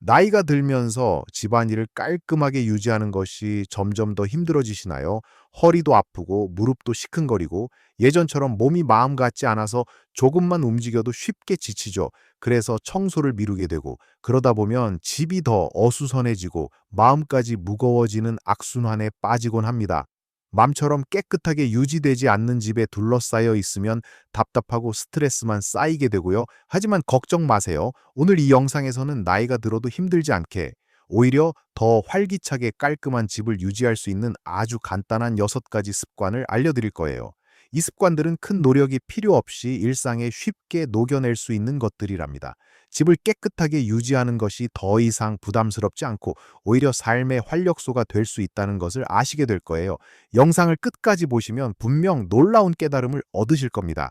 나이가 들면서 집안일을 깔끔하게 유지하는 것이 점점 더 힘들어지시나요? 허리도 아프고 무릎도 시큰거리고 예전처럼 몸이 마음 같지 않아서 조금만 움직여도 쉽게 지치죠. 그래서 청소를 미루게 되고 그러다 보면 집이 더 어수선해지고 마음까지 무거워지는 악순환에 빠지곤 합니다. 맘처럼 깨끗하게 유지되지 않는 집에 둘러싸여 있으면 답답하고 스트레스만 쌓이게 되고요. 하지만 걱정 마세요. 오늘 이 영상에서는 나이가 들어도 힘들지 않게 오히려 더 활기차게 깔끔한 집을 유지할 수 있는 아주 간단한 6가지 습관을 알려드릴 거예요. 이 습관들은 큰 노력이 필요 없이 일상에 쉽게 녹여낼 수 있는 것들이랍니다. 집을 깨끗하게 유지하는 것이 더 이상 부담스럽지 않고 오히려 삶의 활력소가 될 수 있다는 것을 아시게 될 거예요. 영상을 끝까지 보시면 분명 놀라운 깨달음을 얻으실 겁니다.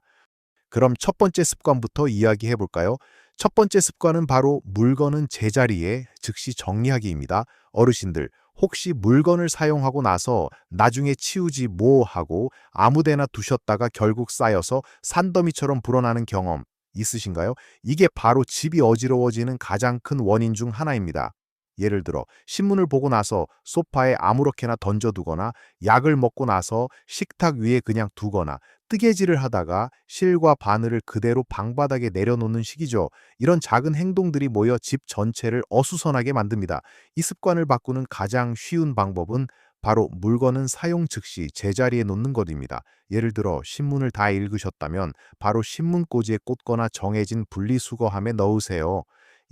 그럼 첫 번째 습관부터 이야기해 볼까요? 첫 번째 습관은 바로 물건은 제자리에 즉시 정리하기입니다. 어르신들, 혹시 물건을 사용하고 나서 나중에 치우지 뭐 하고 아무데나 두셨다가 결국 쌓여서 산더미처럼 불어나는 경험 있으신가요? 이게 바로 집이 어지러워지는 가장 큰 원인 중 하나입니다. 예를 들어 신문을 보고 나서 소파에 아무렇게나 던져두거나 약을 먹고 나서 식탁 위에 그냥 두거나 뜨개질을 하다가 실과 바늘을 그대로 방바닥에 내려놓는 식이죠. 이런 작은 행동들이 모여 집 전체를 어수선하게 만듭니다. 이 습관을 바꾸는 가장 쉬운 방법은 바로 물건은 사용 즉시 제자리에 놓는 것입니다. 예를 들어 신문을 다 읽으셨다면 바로 신문꽂이에 꽂거나 정해진 분리수거함에 넣으세요.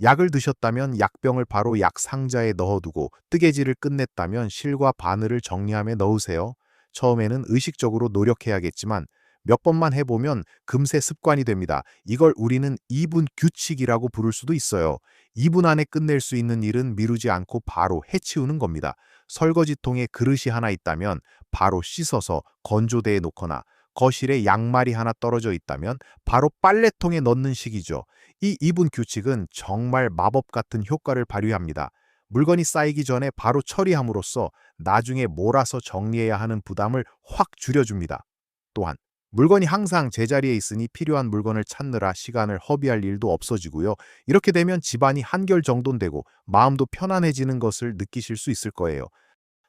약을 드셨다면 약병을 바로 약 상자에 넣어두고 뜨개질을 끝냈다면 실과 바늘을 정리함에 넣으세요. 처음에는 의식적으로 노력해야겠지만 몇 번만 해보면 금세 습관이 됩니다. 이걸 우리는 2분 규칙이라고 부를 수도 있어요. 2분 안에 끝낼 수 있는 일은 미루지 않고 바로 해치우는 겁니다. 설거지통에 그릇이 하나 있다면 바로 씻어서 건조대에 놓거나 거실에 양말이 하나 떨어져 있다면 바로 빨래통에 넣는 식이죠. 이 2분 규칙은 정말 마법 같은 효과를 발휘합니다. 물건이 쌓이기 전에 바로 처리함으로써 나중에 몰아서 정리해야 하는 부담을 확 줄여줍니다. 또한 물건이 항상 제자리에 있으니 필요한 물건을 찾느라 시간을 허비할 일도 없어지고요. 이렇게 되면 집안이 한결 정돈되고 마음도 편안해지는 것을 느끼실 수 있을 거예요.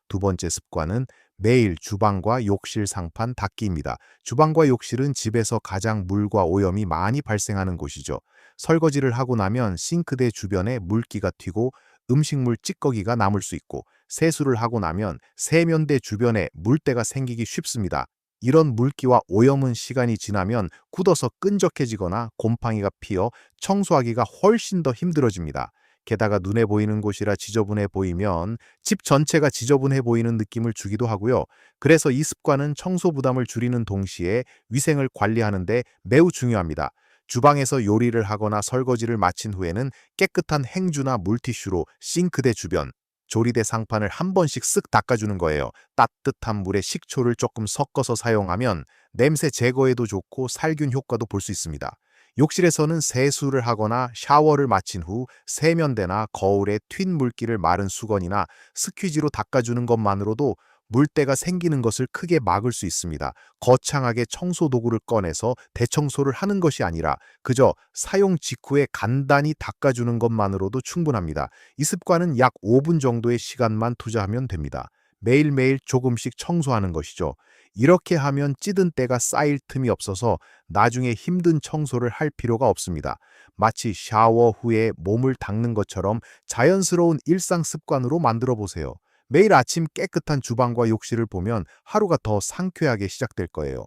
두 번째 습관은 매일 주방과 욕실 상판 닦기입니다. 주방과 욕실은 집에서 가장 물과 오염이 많이 발생하는 곳이죠. 설거지를 하고 나면 싱크대 주변에 물기가 튀고 음식물 찌꺼기가 남을 수 있고 세수를 하고 나면 세면대 주변에 물때가 생기기 쉽습니다. 이런 물기와 오염은 시간이 지나면 굳어서 끈적해지거나 곰팡이가 피어 청소하기가 훨씬 더 힘들어집니다. 게다가 눈에 보이는 곳이라 지저분해 보이면 집 전체가 지저분해 보이는 느낌을 주기도 하고요. 그래서 이 습관은 청소 부담을 줄이는 동시에 위생을 관리하는 데 매우 중요합니다. 주방에서 요리를 하거나 설거지를 마친 후에는 깨끗한 행주나 물티슈로 싱크대 주변, 조리대 상판을 한 번씩 쓱 닦아주는 거예요. 따뜻한 물에 식초를 조금 섞어서 사용하면 냄새 제거에도 좋고 살균 효과도 볼 수 있습니다. 욕실에서는 세수를 하거나 샤워를 마친 후 세면대나 거울에 튄 물기를 마른 수건이나 스퀴지로 닦아주는 것만으로도 물때가 생기는 것을 크게 막을 수 있습니다. 거창하게 청소 도구를 꺼내서 대청소를 하는 것이 아니라 그저 사용 직후에 간단히 닦아주는 것만으로도 충분합니다. 이 습관은 약 5분 정도의 시간만 투자하면 됩니다. 매일매일 조금씩 청소하는 것이죠. 이렇게 하면 찌든 때가 쌓일 틈이 없어서 나중에 힘든 청소를 할 필요가 없습니다. 마치 샤워 후에 몸을 닦는 것처럼 자연스러운 일상 습관으로 만들어 보세요. 매일 아침 깨끗한 주방과 욕실을 보면 하루가 더 상쾌하게 시작될 거예요.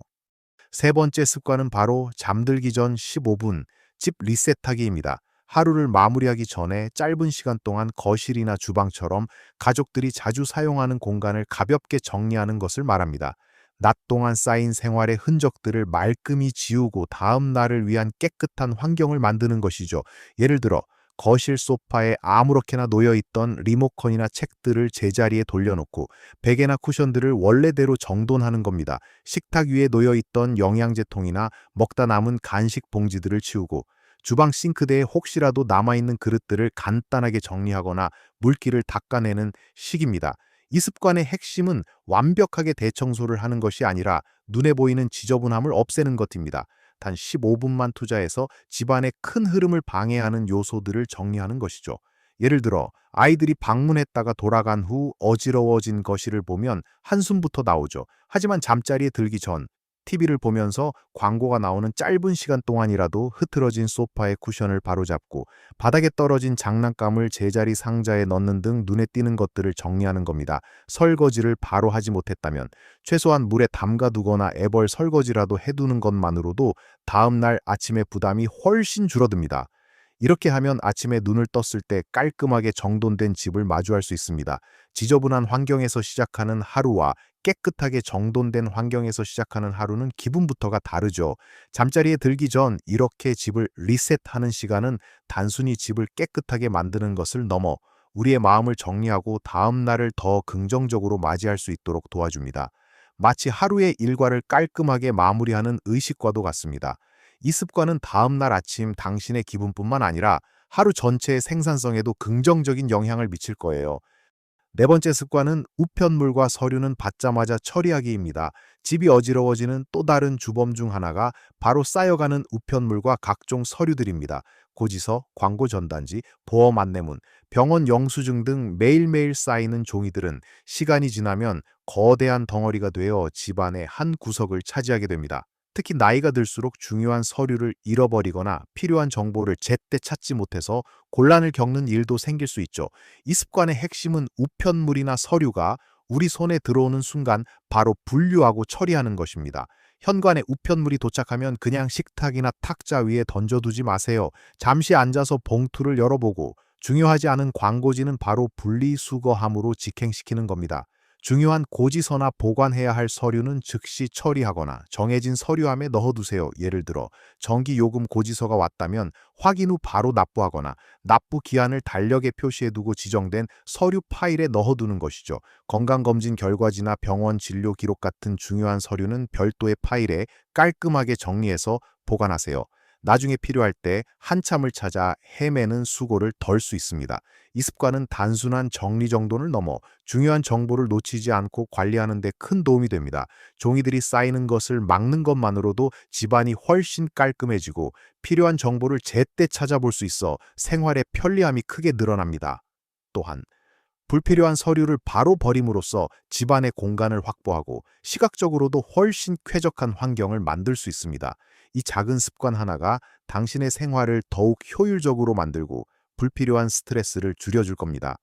세 번째 습관은 바로 잠들기 전 15분 집 리셋하기입니다. 하루를 마무리하기 전에 짧은 시간 동안 거실이나 주방처럼 가족들이 자주 사용하는 공간을 가볍게 정리하는 것을 말합니다. 낮 동안 쌓인 생활의 흔적들을 말끔히 지우고 다음 날을 위한 깨끗한 환경을 만드는 것이죠. 예를 들어 거실 소파에 아무렇게나 놓여있던 리모컨이나 책들을 제자리에 돌려놓고 베개나 쿠션들을 원래대로 정돈하는 겁니다. 식탁 위에 놓여있던 영양제통이나 먹다 남은 간식 봉지들을 치우고 주방 싱크대에 혹시라도 남아있는 그릇들을 간단하게 정리하거나 물기를 닦아내는 식입니다. 이 습관의 핵심은 완벽하게 대청소를 하는 것이 아니라 눈에 보이는 지저분함을 없애는 것입니다. 단 15분만 투자해서 집안의 큰 흐름을 방해하는 요소들을 정리하는 것이죠. 예를 들어 아이들이 방문했다가 돌아간 후 어지러워진 거실을 보면 한숨부터 나오죠. 하지만 잠자리에 들기 전 TV를 보면서 광고가 나오는 짧은 시간 동안이라도 흐트러진 소파의 쿠션을 바로잡고 바닥에 떨어진 장난감을 제자리 상자에 넣는 등 눈에 띄는 것들을 정리하는 겁니다. 설거지를 바로 하지 못했다면 최소한 물에 담가두거나 애벌 설거지라도 해두는 것만으로도 다음날 아침의 부담이 훨씬 줄어듭니다. 이렇게 하면 아침에 눈을 떴을 때 깔끔하게 정돈된 집을 마주할 수 있습니다. 지저분한 환경에서 시작하는 하루와 깨끗하게 정돈된 환경에서 시작하는 하루는 기분부터가 다르죠. 잠자리에 들기 전 이렇게 집을 리셋하는 시간은 단순히 집을 깨끗하게 만드는 것을 넘어 우리의 마음을 정리하고 다음 날을 더 긍정적으로 맞이할 수 있도록 도와줍니다. 마치 하루의 일과를 깔끔하게 마무리하는 의식과도 같습니다. 이 습관은 다음 날 아침 당신의 기분뿐만 아니라 하루 전체의 생산성에도 긍정적인 영향을 미칠 거예요. 네 번째 습관은 우편물과 서류는 받자마자 처리하기입니다. 집이 어지러워지는 또 다른 주범 중 하나가 바로 쌓여가는 우편물과 각종 서류들입니다. 고지서, 광고 전단지, 보험 안내문, 병원 영수증 등 매일매일 쌓이는 종이들은 시간이 지나면 거대한 덩어리가 되어 집안의 한 구석을 차지하게 됩니다. 특히 나이가 들수록 중요한 서류를 잃어버리거나 필요한 정보를 제때 찾지 못해서 곤란을 겪는 일도 생길 수 있죠. 이 습관의 핵심은 우편물이나 서류가 우리 손에 들어오는 순간 바로 분류하고 처리하는 것입니다. 현관에 우편물이 도착하면 그냥 식탁이나 탁자 위에 던져두지 마세요. 잠시 앉아서 봉투를 열어보고 중요하지 않은 광고지는 바로 분리수거함으로 직행시키는 겁니다. 중요한 고지서나 보관해야 할 서류는 즉시 처리하거나 정해진 서류함에 넣어두세요. 예를 들어 전기요금 고지서가 왔다면 확인 후 바로 납부하거나 납부 기한을 달력에 표시해두고 지정된 서류 파일에 넣어두는 것이죠. 건강검진 결과지나 병원 진료 기록 같은 중요한 서류는 별도의 파일에 깔끔하게 정리해서 보관하세요. 나중에 필요할 때 한참을 찾아 헤매는 수고를 덜 수 있습니다. 이 습관은 단순한 정리정돈을 넘어 중요한 정보를 놓치지 않고 관리하는 데 큰 도움이 됩니다. 종이들이 쌓이는 것을 막는 것만으로도 집안이 훨씬 깔끔해지고 필요한 정보를 제때 찾아볼 수 있어 생활의 편리함이 크게 늘어납니다. 또한 불필요한 서류를 바로 버림으로써 집안의 공간을 확보하고 시각적으로도 훨씬 쾌적한 환경을 만들 수 있습니다. 이 작은 습관 하나가 당신의 생활을 더욱 효율적으로 만들고 불필요한 스트레스를 줄여줄 겁니다.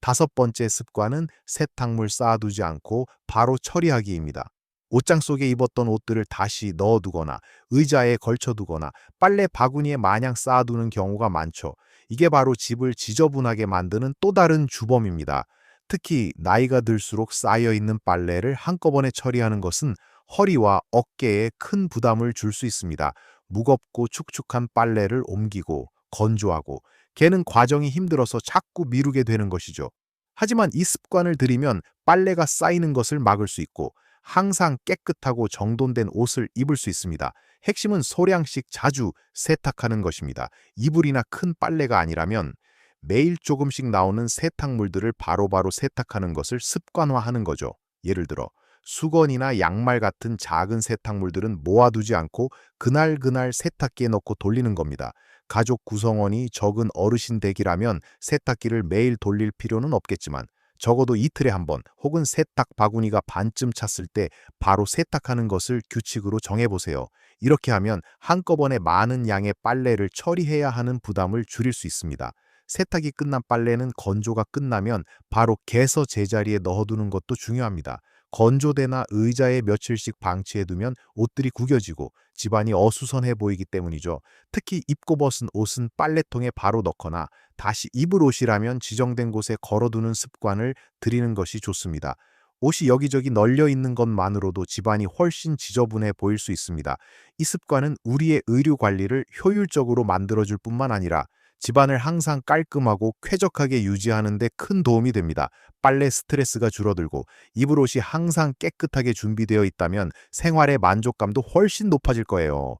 다섯 번째 습관은 세탁물 쌓아두지 않고 바로 처리하기입니다. 옷장 속에 입었던 옷들을 다시 넣어두거나 의자에 걸쳐두거나 빨래 바구니에 마냥 쌓아두는 경우가 많죠. 이게 바로 집을 지저분하게 만드는 또 다른 주범입니다. 특히 나이가 들수록 쌓여있는 빨래를 한꺼번에 처리하는 것은 허리와 어깨에 큰 부담을 줄 수 있습니다. 무겁고 축축한 빨래를 옮기고 건조하고 개는 과정이 힘들어서 자꾸 미루게 되는 것이죠. 하지만 이 습관을 들이면 빨래가 쌓이는 것을 막을 수 있고 항상 깨끗하고 정돈된 옷을 입을 수 있습니다. 핵심은 소량씩 자주 세탁하는 것입니다. 이불이나 큰 빨래가 아니라면 매일 조금씩 나오는 세탁물들을 바로바로 세탁하는 것을 습관화하는 거죠. 예를 들어 수건이나 양말 같은 작은 세탁물들은 모아두지 않고 그날그날 세탁기에 넣고 돌리는 겁니다. 가족 구성원이 적은 어르신 댁이라면 세탁기를 매일 돌릴 필요는 없겠지만 적어도 이틀에 한 번 혹은 세탁 바구니가 반쯤 찼을 때 바로 세탁하는 것을 규칙으로 정해보세요. 이렇게 하면 한꺼번에 많은 양의 빨래를 처리해야 하는 부담을 줄일 수 있습니다. 세탁이 끝난 빨래는 건조가 끝나면 바로 개서 제자리에 넣어두는 것도 중요합니다. 건조대나 의자에 며칠씩 방치해두면 옷들이 구겨지고 집안이 어수선해 보이기 때문이죠. 특히 입고 벗은 옷은 빨래통에 바로 넣거나 다시 입을 옷이라면 지정된 곳에 걸어두는 습관을 들이는 것이 좋습니다. 옷이 여기저기 널려 있는 것만으로도 집안이 훨씬 지저분해 보일 수 있습니다. 이 습관은 우리의 의류 관리를 효율적으로 만들어줄 뿐만 아니라 집안을 항상 깔끔하고 쾌적하게 유지하는 데 큰 도움이 됩니다. 빨래 스트레스가 줄어들고 이불 옷이 항상 깨끗하게 준비되어 있다면 생활의 만족감도 훨씬 높아질 거예요.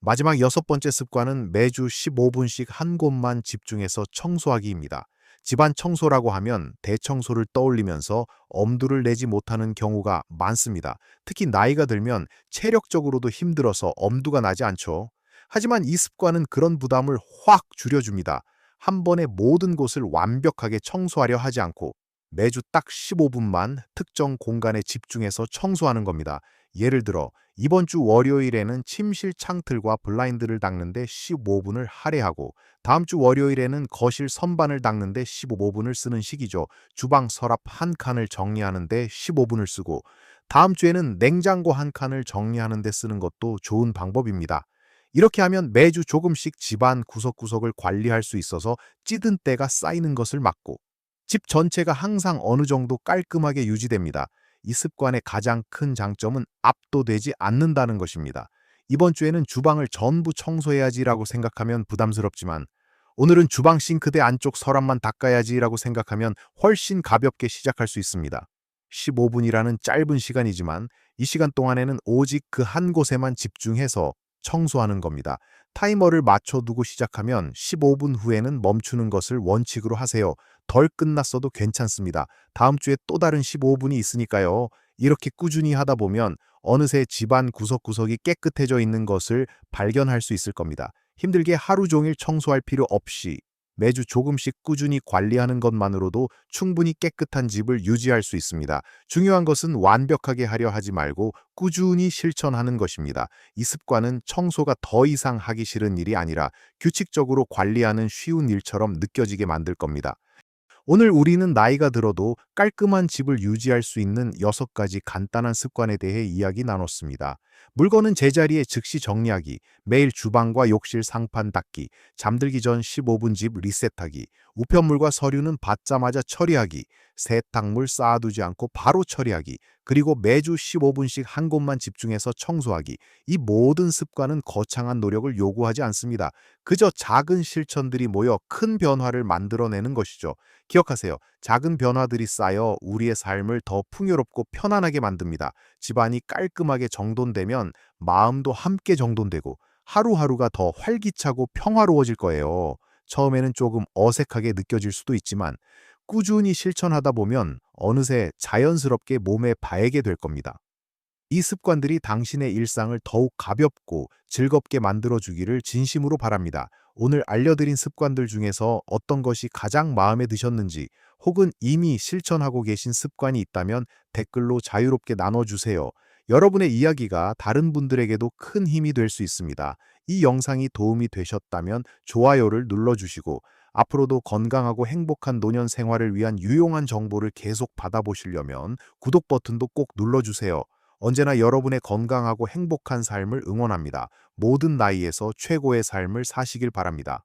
마지막 여섯 번째 습관은 매주 15분씩 한 곳만 집중해서 청소하기입니다. 집안 청소라고 하면 대청소를 떠올리면서 엄두를 내지 못하는 경우가 많습니다. 특히 나이가 들면 체력적으로도 힘들어서 엄두가 나지 않죠. 하지만 이 습관은 그런 부담을 확 줄여줍니다. 한 번에 모든 곳을 완벽하게 청소하려 하지 않고 매주 딱 15분만 특정 공간에 집중해서 청소하는 겁니다. 예를 들어 이번 주 월요일에는 침실 창틀과 블라인드를 닦는데 15분을 할애하고 다음 주 월요일에는 거실 선반을 닦는데 15분을 쓰는 시기죠. 주방 서랍 한 칸을 정리하는데 15분을 쓰고 다음 주에는 냉장고 한 칸을 정리하는데 쓰는 것도 좋은 방법입니다. 이렇게 하면 매주 조금씩 집안 구석구석을 관리할 수 있어서 찌든 때가 쌓이는 것을 막고 집 전체가 항상 어느 정도 깔끔하게 유지됩니다. 이 습관의 가장 큰 장점은 압도되지 않는다는 것입니다. 이번 주에는 주방을 전부 청소해야지라고 생각하면 부담스럽지만 오늘은 주방 싱크대 안쪽 서랍만 닦아야지라고 생각하면 훨씬 가볍게 시작할 수 있습니다. 15분이라는 짧은 시간이지만 이 시간 동안에는 오직 그 한 곳에만 집중해서 청소하는 겁니다. 타이머를 맞춰두고 시작하면 15분 후에는 멈추는 것을 원칙으로 하세요. 덜 끝났어도 괜찮습니다. 다음 주에 또 다른 15분이 있으니까요. 이렇게 꾸준히 하다 보면 어느새 집안 구석구석이 깨끗해져 있는 것을 발견할 수 있을 겁니다. 힘들게 하루 종일 청소할 필요 없이 매주 조금씩 꾸준히 관리하는 것만으로도 충분히 깨끗한 집을 유지할 수 있습니다. 중요한 것은 완벽하게 하려 하지 말고 꾸준히 실천하는 것입니다. 이 습관은 청소가 더 이상 하기 싫은 일이 아니라 규칙적으로 관리하는 쉬운 일처럼 느껴지게 만들 겁니다. 오늘 우리는 나이가 들어도 깔끔한 집을 유지할 수 있는 여섯 가지 간단한 습관에 대해 이야기 나눴습니다. 물건은 제자리에 즉시 정리하기, 매일 주방과 욕실 상판 닦기, 잠들기 전 15분 집 리셋하기, 우편물과 서류는 받자마자 처리하기, 세탁물 쌓아두지 않고 바로 처리하기, 그리고 매주 15분씩 한 곳만 집중해서 청소하기. 이 모든 습관은 거창한 노력을 요구하지 않습니다. 그저 작은 실천들이 모여 큰 변화를 만들어내는 것이죠. 기억하세요. 작은 변화들이 쌓여 우리의 삶을 더 풍요롭고 편안하게 만듭니다. 집안이 깔끔하게 정돈되면 마음도 함께 정돈되고 하루하루가 더 활기차고 평화로워질 거예요. 처음에는 조금 어색하게 느껴질 수도 있지만 꾸준히 실천하다 보면 어느새 자연스럽게 몸에 배게 될 겁니다. 이 습관들이 당신의 일상을 더욱 가볍고 즐겁게 만들어주기를 진심으로 바랍니다. 오늘 알려드린 습관들 중에서 어떤 것이 가장 마음에 드셨는지 혹은 이미 실천하고 계신 습관이 있다면 댓글로 자유롭게 나눠주세요. 여러분의 이야기가 다른 분들에게도 큰 힘이 될 수 있습니다. 이 영상이 도움이 되셨다면 좋아요를 눌러주시고 앞으로도 건강하고 행복한 노년 생활을 위한 유용한 정보를 계속 받아보시려면 구독 버튼도 꼭 눌러주세요. 언제나 여러분의 건강하고 행복한 삶을 응원합니다. 모든 나이에서 최고의 삶을 사시길 바랍니다.